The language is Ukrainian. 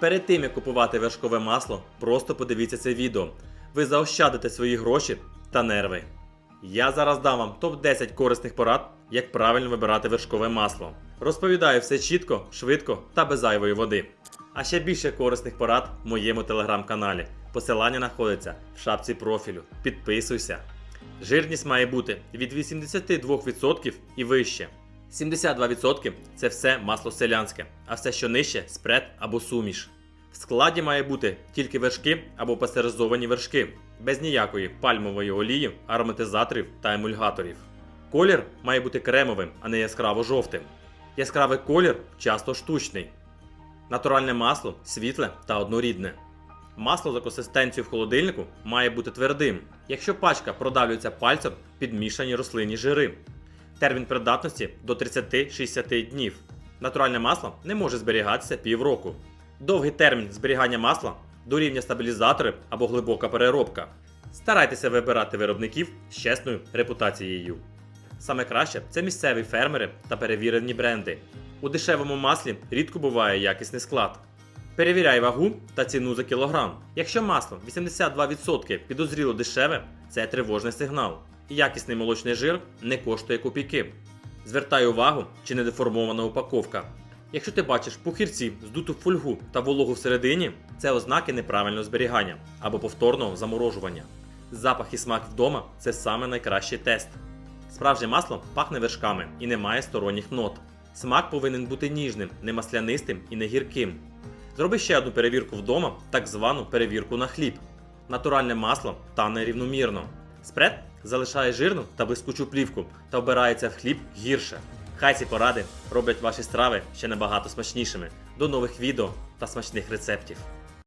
Перед тим як купувати вершкове масло, просто подивіться це відео. Ви заощадите свої гроші та нерви. Я зараз дам вам топ-10 корисних порад, як правильно вибирати вершкове масло. Розповідаю все чітко, швидко та без зайвої води. А ще більше корисних порад в моєму телеграм-каналі. Посилання знаходиться в шапці профілю. Підписуйся. Жирність має бути від 82% і вище. 72% це все масло селянське, а все, що нижче спред або суміш. В складі має бути тільки вершки або пастеризовані вершки, без ніякої пальмової олії, ароматизаторів та емульгаторів. Колір має бути кремовим, а не яскраво жовтим. Яскравий колір часто штучний. Натуральне масло світле та однорідне. Масло за консистенцією в холодильнику має бути твердим, якщо пачка продавлюється пальцем підмішані рослинні жири. Термін придатності до 30-60 днів. Натуральне масло не може зберігатися півроку. Довгий термін зберігання масла дорівнює стабілізатори або глибока переробка. Старайтеся вибирати виробників з чесною репутацією. Саме краще це місцеві фермери та перевірені бренди. У дешевому маслі рідко буває якісний склад. Перевіряй вагу та ціну за кілограм. Якщо масло 82% підозріло дешеве, це тривожний сигнал. Якісний молочний жир не коштує копійки. Звертай увагу, чи не деформована упаковка. Якщо ти бачиш пухірці, здуту фольгу та вологу всередині, це ознаки неправильного зберігання або повторного заморожування. Запах і смак вдома це саме найкращий тест. Справжнє масло пахне вершками і не має сторонніх нот. Смак повинен бути ніжним, не маслянистим і не гірким. Зроби ще одну перевірку вдома, так звану перевірку на хліб. Натуральне масло тане рівномірно. Спред залишає жирну та блискучу плівку та вбирається в хліб гірше. Хай ці поради роблять ваші страви ще набагато смачнішими. До нових відео та смачних рецептів.